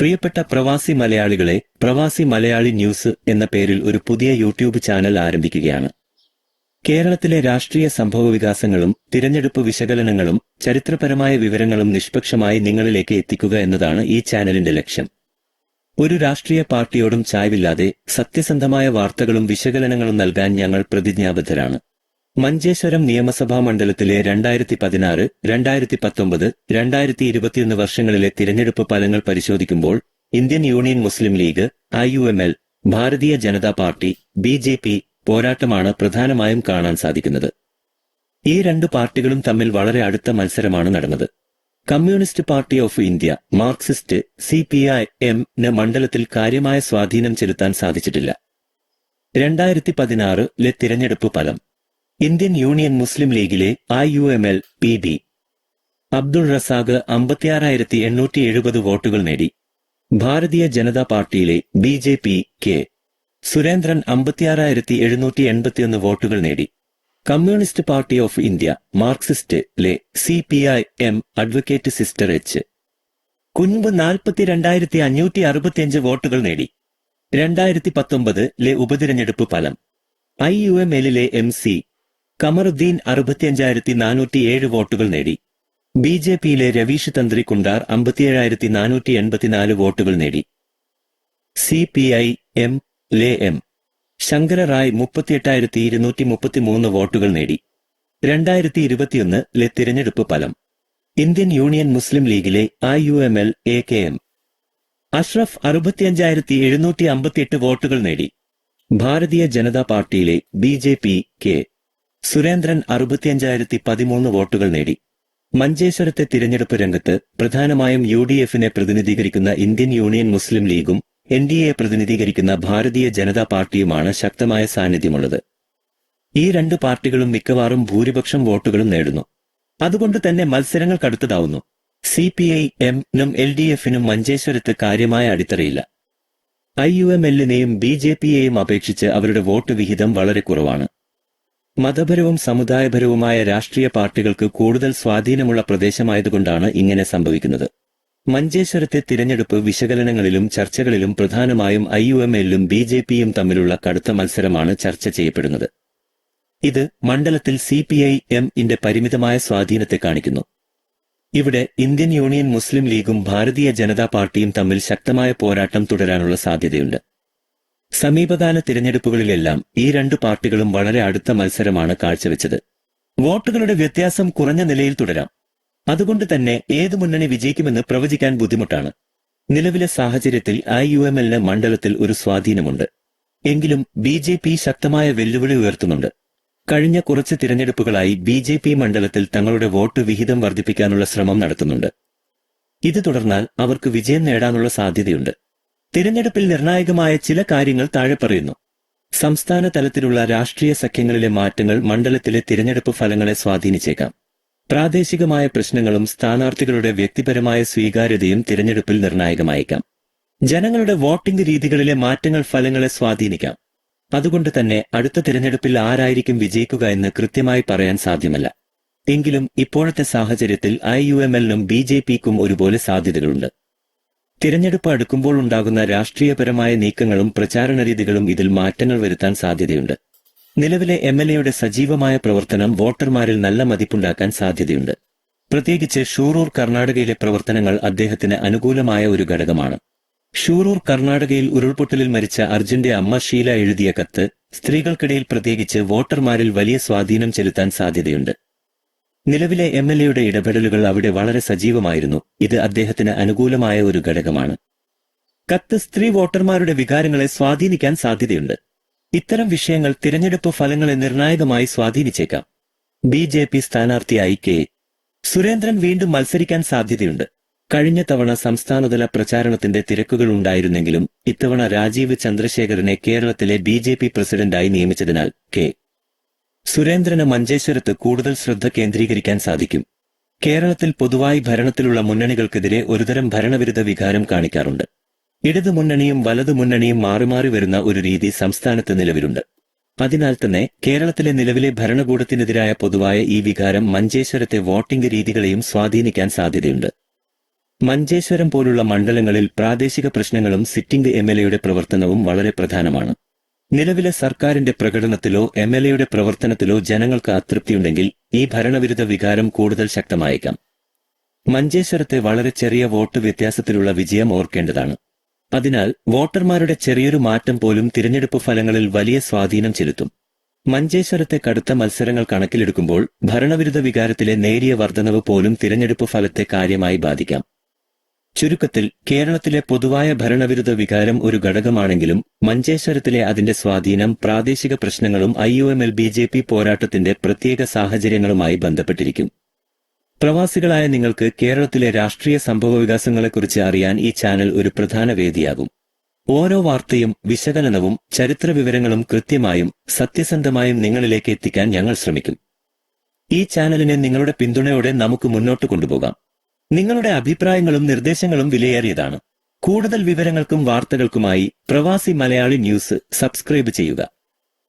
പ്രിയപ്പെട്ട പ്രവാസി മലയാളികളെ പ്രവാസി മലയാളി ന്യൂസ് എന്ന പേരിൽ ഒരു പുതിയ യൂട്യൂബ് ചാനൽ ആരംഭിക്കുകയാണ്. കേരളത്തിലെ രാഷ്ട്രീയ സംഭവവികാസങ്ങളും തിരഞ്ഞെടുപ്പ് വിശകലനങ്ങളും ചരിത്രപരമായ വിവരങ്ങളും നിഷ്പക്ഷമായി നിങ്ങളിലേക്ക് എത്തിക്കുക എന്നതാണ് ഈ ചാനലിന്റെ ലക്ഷ്യം. ഒരു രാഷ്ട്രീയ പാർട്ടിയോടും ചായ്വില്ലാതെ സത്യസന്ധമായ വാർത്തകളും വിശകലനങ്ങളും നൽകാൻ ഞങ്ങൾ പ്രതിജ്ഞാബദ്ധരാണ്. മഞ്ചേശ്വരം നിയമസഭാ മണ്ഡലത്തിലെ രണ്ടായിരത്തി പതിനാറ് രണ്ടായിരത്തി പത്തൊമ്പത് രണ്ടായിരത്തി ഇരുപത്തിയൊന്ന് വർഷങ്ങളിലെ തിരഞ്ഞെടുപ്പ് ഫലങ്ങൾ പരിശോധിക്കുമ്പോൾ Indian Union Muslim League I U M L Bharatiya Janata party B J P പോരാട്ടമാണ് പ്രധാനമായും കാണാൻ സാധിക്കുന്നത്. ഈ രണ്ട് പാർട്ടികളും തമ്മിൽ വളരെ അടുത്ത മത്സരമാണ് നടന്നത്. Communist party of India Marxist C P I എമ്മിന് മണ്ഡലത്തിൽ കാര്യമായ സ്വാധീനം ചെലുത്താൻ സാധിച്ചിട്ടില്ല. രണ്ടായിരത്തി പതിനാറിലെ തിരഞ്ഞെടുപ്പ് ഫലം. ഇന്ത്യൻ യൂണിയൻ മുസ്ലിം ലീഗിലെ I U M L P B Abdul Razak അമ്പത്തിയാറായിരത്തി എണ്ണൂറ്റി എഴുപത് വോട്ടുകൾ നേടി. ഭാരതീയ ജനതാ പാർട്ടിയിലെ B J P K. Surendran അമ്പത്തിയാറായിരത്തി എഴുന്നൂറ്റി എൺപത്തിയൊന്ന് വോട്ടുകൾ നേടി. Communist Party of India Marxist ലെ C P I M advocate sister H. Kunhambu നാൽപ്പത്തിരണ്ടായിരത്തി അഞ്ഞൂറ്റി അറുപത്തിയഞ്ച് വോട്ടുകൾ നേടി. രണ്ടായിരത്തി പത്തൊമ്പത് ലെ ഉപതിരഞ്ഞെടുപ്പ് ഫലം. ഐ യു എം എല്ലിലെ എം സി കമറുദ്ദീൻ അറുപത്തിയഞ്ചായിരത്തി നാനൂറ്റി ഏഴ് വോട്ടുകൾ നേടി. ബി ജെ പിയിലെ രവീഷ് തന്ത്രി കുണ്ടാർ അമ്പത്തിയേഴായിരത്തി നാനൂറ്റി എൺപത്തിനാല് വോട്ടുകൾ നേടി. സി പി ഐ എം ലെ എം ശങ്കര റായ് മുപ്പത്തിയെട്ടായിരത്തി ഇരുന്നൂറ്റി മുപ്പത്തിമൂന്ന് വോട്ടുകൾ നേടി. രണ്ടായിരത്തി ഇരുപത്തിയൊന്ന് ലെ തിരഞ്ഞെടുപ്പ് ഫലം. ഇന്ത്യൻ യൂണിയൻ മുസ്ലിം ലീഗിലെ I U M L A K M. Ashraf അറുപത്തിയഞ്ചായിരത്തി എഴുന്നൂറ്റി അമ്പത്തിയെട്ട് വോട്ടുകൾ നേടി. ഭാരതീയ ജനതാ പാർട്ടിയിലെ B J P K. Surendran അറുപത്തിയഞ്ചായിരത്തി പതിമൂന്ന് വോട്ടുകൾ നേടി. മഞ്ചേശ്വരത്തെ തിരഞ്ഞെടുപ്പ് രംഗത്ത് പ്രധാനമായും യു ഡി എഫിനെ പ്രതിനിധീകരിക്കുന്ന ഇന്ത്യൻ യൂണിയൻ മുസ്ലിം ലീഗും എൻ ഡി എ പ്രതിനിധീകരിക്കുന്ന ഭാരതീയ ജനതാ പാർട്ടിയുമാണ് ശക്തമായ സാന്നിധ്യമുള്ളത്. ഈ രണ്ട് പാർട്ടികളും മിക്കവാറും ഭൂരിപക്ഷം വോട്ടുകളും നേടുന്നു. അതുകൊണ്ട് തന്നെ മത്സരങ്ങൾ കടുത്തതാവുന്നു. സി പി ഐ എമ്മിനും എൽ ഡി എഫിനും മഞ്ചേശ്വരത്ത് കാര്യമായ അടിത്തറയില്ല. ഐ യു എം എല്ലിനെയും ബി ജെ പിയെയും അപേക്ഷിച്ച് അവരുടെ വോട്ട് വിഹിതം വളരെ കുറവാണ്. മതപരവും സമുദായപരവുമായ രാഷ്ട്രീയ പാർട്ടികൾക്ക് കൂടുതൽ സ്വാധീനമുള്ള പ്രദേശമായതുകൊണ്ടാണ് ഇങ്ങനെ സംഭവിക്കുന്നത്. മഞ്ചേശ്വരത്തെ തിരഞ്ഞെടുപ്പ് വിശകലനങ്ങളിലും ചർച്ചകളിലും പ്രധാനമായും ഐ യു എം എല്ലും ബി ജെ പിയും തമ്മിലുള്ള കടുത്ത മത്സരമാണ് ചർച്ച ചെയ്യപ്പെടുന്നത്. ഇത് മണ്ഡലത്തിൽ സി പി ഐ എം ഇന്റെ പരിമിതമായ സ്വാധീനത്തെ കാണിക്കുന്നു. ഇവിടെ ഇന്ത്യൻ യൂണിയൻ മുസ്ലിം ലീഗും ഭാരതീയ ജനതാ പാർട്ടിയും തമ്മിൽ ശക്തമായ പോരാട്ടം തുടരാനുള്ള സാധ്യതയുണ്ട്. സമീപകാല തിരഞ്ഞെടുപ്പുകളിലെല്ലാം ഈ രണ്ട് പാർട്ടികളും വളരെ അടുത്ത മത്സരമാണ് കാഴ്ചവെച്ചത്. വോട്ടുകളുടെ വ്യത്യാസം കുറഞ്ഞ നിലയിൽ തുടരാം. അതുകൊണ്ട് തന്നെ ഏത് മുന്നണി വിജയിക്കുമെന്ന് പ്രവചിക്കാൻ ബുദ്ധിമുട്ടാണ്. നിലവിലെ സാഹചര്യത്തിൽ ഐ യു എം എല്ലിന് മണ്ഡലത്തിൽ ഒരു സ്വാധീനമുണ്ട്. എങ്കിലും ബി ജെ പി ശക്തമായ വെല്ലുവിളി ഉയർത്തുന്നുണ്ട്. കഴിഞ്ഞ കുറച്ച് തിരഞ്ഞെടുപ്പുകളായി ബി ജെ പി മണ്ഡലത്തിൽ തങ്ങളുടെ വോട്ട് വിഹിതം വർദ്ധിപ്പിക്കാനുള്ള ശ്രമം നടത്തുന്നുണ്ട്. ഇത് തുടർന്നാൽ അവർക്ക് വിജയം നേടാനുള്ള സാധ്യതയുണ്ട്. തിരഞ്ഞെടുപ്പിൽ നിർണായകമായ ചില കാര്യങ്ങൾ താഴെ പറയുന്നു. സംസ്ഥാന തലത്തിലുള്ള രാഷ്ട്രീയ സഖ്യങ്ങളിലെ മാറ്റങ്ങൾ മണ്ഡലത്തിലെ തിരഞ്ഞെടുപ്പ് ഫലങ്ങളെ സ്വാധീനിച്ചേക്കാം. പ്രാദേശികമായ പ്രശ്നങ്ങളും സ്ഥാനാർത്ഥികളുടെ വ്യക്തിപരമായ സ്വീകാര്യതയും തിരഞ്ഞെടുപ്പിൽ നിർണായകമായേക്കാം. ജനങ്ങളുടെ വോട്ടിംഗ് രീതികളിലെ മാറ്റങ്ങൾ ഫലങ്ങളെ സ്വാധീനിക്കാം. അതുകൊണ്ട് തന്നെ അടുത്ത തിരഞ്ഞെടുപ്പിൽ ആരായിരിക്കും വിജയിക്കുക എന്ന് കൃത്യമായി പറയാൻ സാധ്യമല്ല. എങ്കിലും ഇപ്പോഴത്തെ സാഹചര്യത്തിൽ ഐ യു എം എല്ലിനും ബി ജെ പിക്കും ഒരുപോലെ സാധ്യതകളുണ്ട്. തിരഞ്ഞെടുപ്പ് അടുക്കുമ്പോൾ ഉണ്ടാകുന്ന രാഷ്ട്രീയപരമായ നീക്കങ്ങളും പ്രചാരണ രീതികളും ഇതിൽ മാറ്റങ്ങൾ വരുത്താൻ സാധ്യതയുണ്ട്. നിലവിലെ എം എൽ എയുടെ സജീവമായ പ്രവർത്തനം വോട്ടർമാരിൽ നല്ല മതിപ്പുണ്ടാക്കാൻ സാധ്യതയുണ്ട്. പ്രത്യേകിച്ച് ഷൂറൂർ കർണാടകയിലെ പ്രവർത്തനങ്ങൾ അദ്ദേഹത്തിന് അനുകൂലമായ ഒരു ഘടകമാണ്. ഷൂറൂർ കർണാടകയിൽ ഉരുൾപൊട്ടലിൽ മരിച്ച അർജുന്റെ അമ്മ ഷീല എഴുതിയ കത്ത് സ്ത്രീകൾക്കിടയിൽ പ്രത്യേകിച്ച് വോട്ടർമാരിൽ വലിയ സ്വാധീനം ചെലുത്താൻ സാധ്യതയുണ്ട്. നിലവിലെ എം എൽ എയുടെ ഇടപെടലുകൾ അവിടെ വളരെ സജീവമായിരുന്നു. ഇത് അദ്ദേഹത്തിന് അനുകൂലമായ ഒരു ഘടകമാണ്. കത്ത് സ്ത്രീ വോട്ടർമാരുടെ വികാരങ്ങളെ സ്വാധീനിക്കാൻ സാധ്യതയുണ്ട്. ഇത്തരം വിഷയങ്ങൾ തിരഞ്ഞെടുപ്പ് ഫലങ്ങളെ നിർണായകമായി സ്വാധീനിച്ചേക്കാം. ബി ജെ പി സ്ഥാനാർത്ഥിയായി കെ. സുരേന്ദ്രൻ വീണ്ടും മത്സരിക്കാൻ സാധ്യതയുണ്ട്. കഴിഞ്ഞ തവണ സംസ്ഥാനതല പ്രചാരണത്തിന്റെ തിരക്കുകൾ ഉണ്ടായിരുന്നെങ്കിലും ഇത്തവണ രാജീവ് ചന്ദ്രശേഖരനെ കേരളത്തിലെ ബി ജെ പി പ്രസിഡന്റായി നിയമിച്ചതിനാൽ കെ. സുരേന്ദ്രന് മഞ്ചേശ്വരത്ത് കൂടുതൽ ശ്രദ്ധ കേന്ദ്രീകരിക്കാൻ സാധിക്കും. കേരളത്തിൽ പൊതുവായി ഭരണത്തിലുള്ള മുന്നണികൾക്കെതിരെ ഒരുതരം ഭരണവിരുദ്ധ വികാരം കാണിക്കാറുണ്ട്. ഇടതു മുന്നണിയും വലതു മുന്നണിയും മാറി മാറി വരുന്ന ഒരു രീതി സംസ്ഥാനത്ത് നിലവിലുണ്ട്. അതിനാൽ തന്നെ കേരളത്തിലെ നിലവിലെ ഭരണകൂടത്തിനെതിരായ പൊതുവായ ഈ വികാരം മഞ്ചേശ്വരത്തെ വോട്ടിംഗ് രീതികളെയും സ്വാധീനിക്കാൻ സാധ്യതയുണ്ട്. മഞ്ചേശ്വരം പോലുള്ള മണ്ഡലങ്ങളിൽ പ്രാദേശിക പ്രശ്നങ്ങളും സിറ്റിംഗ് എം പ്രവർത്തനവും വളരെ പ്രധാനമാണ്. നിലവിലെ സർക്കാരിന്റെ പ്രകടനത്തിലോ എം പ്രവർത്തനത്തിലോ ജനങ്ങൾക്ക് അതൃപ്തിയുണ്ടെങ്കിൽ ഈ ഭരണവിരുദ്ധ വികാരം കൂടുതൽ ശക്തമായേക്കാം. മഞ്ചേശ്വരത്തെ വളരെ ചെറിയ വോട്ട് വ്യത്യാസത്തിലുള്ള വിജയം ഓർക്കേണ്ടതാണ്. അതിനാൽ വോട്ടർമാരുടെ ചെറിയൊരു മാറ്റം പോലും തിരഞ്ഞെടുപ്പ് ഫലങ്ങളിൽ വലിയ സ്വാധീനം ചെലുത്തും. മഞ്ചേശ്വരത്തെ കടുത്ത മത്സരങ്ങൾ കണക്കിലെടുക്കുമ്പോൾ ഭരണവിരുദ്ധ വികാരത്തിലെ നേരിയ വർധനവ് പോലും തിരഞ്ഞെടുപ്പ് ഫലത്തെ കാര്യമായി ബാധിക്കാം. ചുരുക്കത്തിൽ കേരളത്തിലെ പൊതുവായ ഭരണവിരുദ്ധ വികാരം ഒരു ഘടകമാണെങ്കിലും മഞ്ചേശ്വരത്തിലെ അതിന്റെ സ്വാധീനം പ്രാദേശിക പ്രശ്നങ്ങളും I U M L B J P പോരാട്ടത്തിന്റെ പ്രത്യേക സാഹചര്യങ്ങളുമായി ബന്ധപ്പെട്ടിരിക്കും. പ്രവാസികളായ നിങ്ങൾക്ക് കേരളത്തിലെ രാഷ്ട്രീയ സംഭവ വികാസങ്ങളെക്കുറിച്ച് അറിയാൻ ഈ ചാനൽ ഒരു പ്രധാന വേദിയാകും. ഓരോ വാർത്തയും വിശകലനവും ചരിത്ര വിവരങ്ങളും കൃത്യമായും സത്യസന്ധമായും നിങ്ങളിലേക്ക് എത്തിക്കാൻ ഞങ്ങൾ ശ്രമിക്കും. ഈ ചാനലിനെ നിങ്ങളുടെ പിന്തുണയോടെ നമുക്ക് മുന്നോട്ട് കൊണ്ടുപോകാം. നിങ്ങളുടെ അഭിപ്രായങ്ങളും നിർദ്ദേശങ്ങളും വിലയേറിയതാണ്. കൂടുതൽ വിവരങ്ങൾക്കും വാർത്തകൾക്കുമായി പ്രവാസി മലയാളി ന്യൂസ് സബ്സ്ക്രൈബ് ചെയ്യുക.